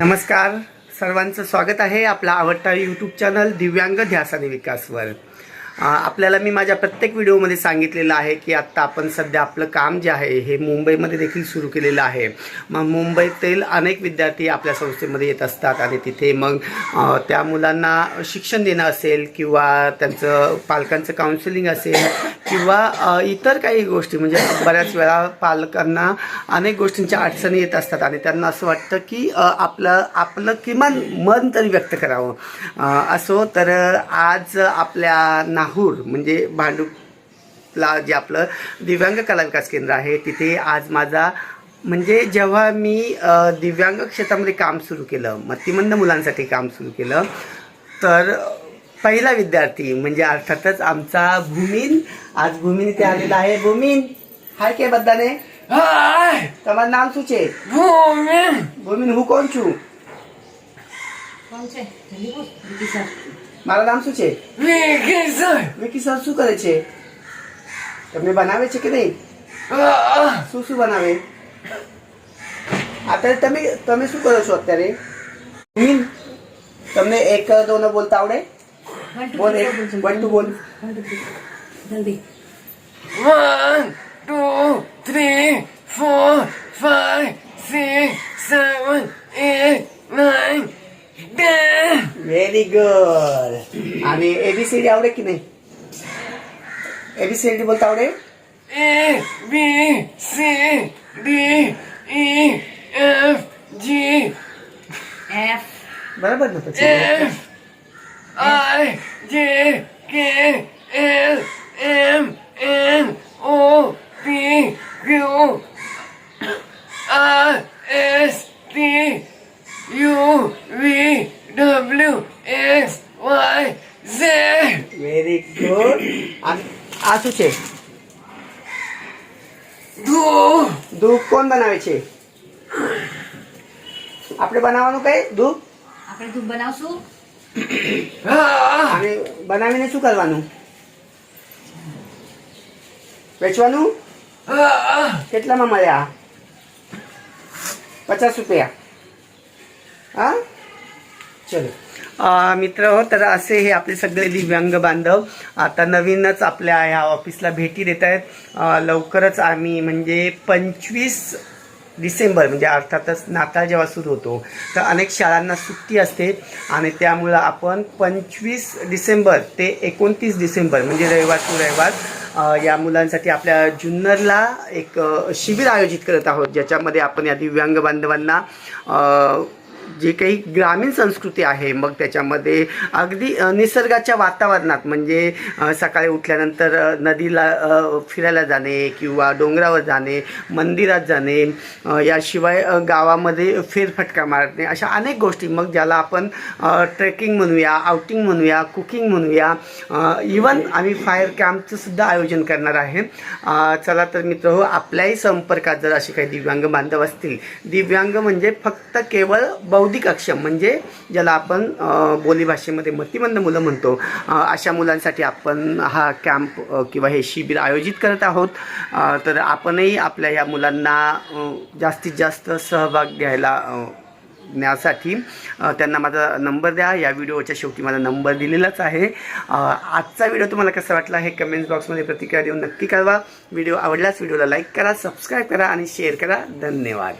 नमस्कार. सर्वांचं स्वागत आहे आपला आवडता यूट्यूब चॅनल दिव्यांग ध्यास आणि विकासवर आपल्याला मी माझ्या प्रत्येक व्हिडिओमध्ये सांगितलेलं आहे की आत्ता आपण सध्या आपलं काम जे आहे हे मुंबईमध्ये देखील सुरू केलेलं आहे. मग मुंबईतील अनेक विद्यार्थी आपल्या संस्थेमध्ये येत असतात आणि तिथे मग त्या मुलांना शिक्षण देणं असेल किंवा त्यांचं पालकांचं काउन्सिलिंग असेल किंवा इतर काही गोष्टी म्हणजे बऱ्याच वेळा पालकांना अनेक गोष्टींच्या अडचणी येत असतात आणि त्यांना असं वाटतं की आपलं आपलं किमान मन तरी व्यक्त करावं. असो तर आज आपल्या नाहूर म्हणजे भांडूपला जे आपलं दिव्यांग कला विकास केंद्र आहे तिथे आज माझा म्हणजे जेव्हा मी दिव्यांग क्षेत्रामध्ये काम सुरू केलं मतिमंद मुलांसाठी काम सुरू केलं तर पहिला विद्यार्थी म्हणजे अर्थातच आमचा भूमीन आज भूमीन इथे आलेला आहे भूमीन हाय के बद्दाने હાય તમારું નામ શું છે ભૂમિ ભૂમિન હું કોણ છું કોણ છે જલ્દી બોલ દીદી સર મારું નામ શું છે વિકિસર વિકી સર શું કરે છે તમને બનાવે છે કે નહીં શું શું બનાવે અત્યારે તમે તમે શું કરો છો અત્યારે ભૂમિન તમને એક દોન બોલતા આવડે One, two, one, two, three, four, five, six, seven, eight, nine, ten. Very good. And ABCD out of kidney. ABCD will tell you. A, B, C, D, E, F, G. F. F. I, J, K, L, M, N, O, P, Q, R, S, T, U, V, W, X, Y, Z. Very good આ શું છે? Do, દૂધ કોણ બનાવે છે? આપણે બનાવવાનું કઈ? દૂધ આપણે દૂધ બનાવશું. અને બનાવીને શું કરવાનું વેચવાનું ah, કેટલામાં મળ્યા पचास रुपया हा चलो मित्र हो तर असे हे आपले सगळे दिव्यांग बांधव आता नवीनच आपल्या ह्या ऑफिसला भेटी देत आहेत अ, लवकरच आम्ही म्हणजे पंचवीस डिसेंबर म्हणजे अर्थातच नाताळ जेव्हा सुरू होतो तर अनेक शाळांना सुट्टी असते आणि त्यामुळं आपण पंचवीस डिसेंबर ते एकोणतीस डिसेंबर म्हणजे रविवार टू रविवार या मुलांसाठी आपल्या जुन्नरला एक शिबिर आयोजित करत आहोत ज्याच्यामध्ये आपण या दिव्यांग बांधवांना जे काही ग्रामीण संस्कृती आहे मग त्याच्यामध्ये अगदी निसर्गाच्या वातावरणात म्हणजे सकाळी उठल्यानंतर नदीला फिरायला जाणे किंवा डोंगरावर जाणे मंदिरात जाणे याशिवाय गावामध्ये फेरफटका मारणे अशा अनेक गोष्टी. मग ज्याला आपण ट्रेकिंग म्हणूया आउटिंग म्हणूया कुकिंग म्हणूया इवन आम्ही फायर कॅम्पचं सुद्धा आयोजन करणार आहे. चला तर मित्र हो आपल्याही संपर्कात जर असे काही दिव्यांग बांधव असतील दिव्यांग म्हणजे फक्त केवळ बौद्धिक अक्षम म्हणजे ज्याला आपण बोलीभाषेमध्ये मतिमंद मुलं म्हणतो. अशा मुलांसाठी आपण हा कॅम्प किंवा हे शिबिर आयोजित करत आहोत. तर आपणही आपल्या या मुलांना जास्तीत जास्त सहभाग घ्यायला अ, ण्यासाठी त्यांना माझा नंबर द्या. या व्हिडिओच्या शेवटी माझा नंबर दिलेलाच आहे. आजचा व्हिडिओ तुम्हाला कसा वाटला हे कमेंट्स बॉक्समध्ये प्रतिक्रिया देऊन नक्की कळवा. व्हिडिओ आवडल्यास व्हिडिओला लाईक करा सबस्क्राईब करा आणि शेअर करा. धन्यवाद.